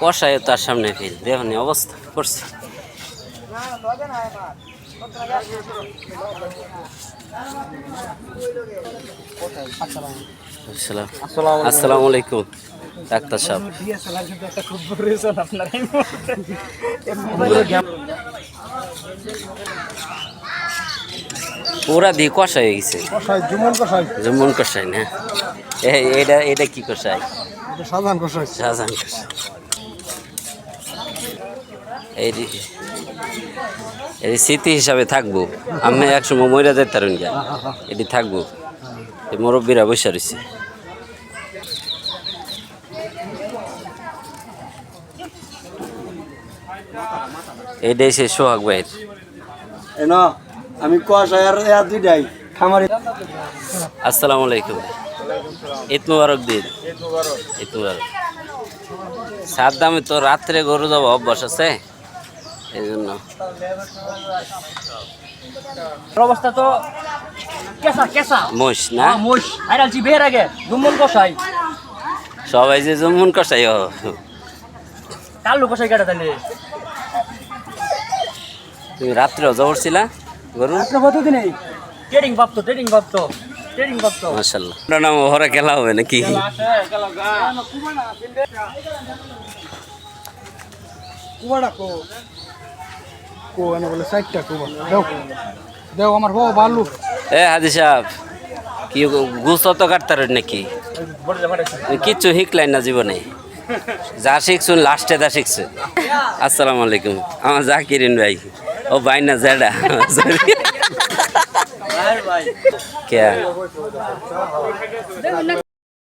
কষায় তার সামনে ফেল দেখুন অবস্থা করছে আসসালাম। আসসালামু আলাইকুম। ডাক্তার সাহেব। পুরা দিয়ে কষা হয়ে গেছে। কষাই জুমন কষাই না? এ- এটা এটা কি কষাই শাহজাহান এই এই স্মৃতি হিসাবে থাকব। আমি একসময় যাই তারুন গিয়া। এটি থাকব। এই মুরব্বীরা বসে রয়েছে এইটাই সে সোহাগ ভাইয়ের। এন আমি এর দুইটাই খামারি। আসসালামু আলাইকুম। ঈদ মুবারক দিন। ঈদ মুবারক। সাত দামে তো রাত্রে গরু যাব অভ্যাস আছে। এই জন্য অবস্থা তো কেসা কেসা মোষ না? বের আগে কষাই সবাই যে যেমন কষাই ও। কালু কষাই কেটে তাহলে তুমি রাত্রে করছিলা গরু? কতদিন এই? ট্রেডিং প্রাপ্ত ট্রেডিং প্রাপ্ত ট্রেডিং প্রাপ্ত মাসাল্লাহ আপনার নাম ওরা খেলা হবে নাকি? কুবাটা কো। কো এনে বলে সাইডটা কুবা দেও দেও আমার বউ ভালো এ হাজি সাহেব কি গুছ তো কাটতার নাকি? কিচ্ছু শিখলাই না জীবনে? যা শিখছুন লাস্টে যা শিখছে আসসালামু আলাইকুম। আমার জাকিরিন ভাই। ও ভাই না জেডা। কে?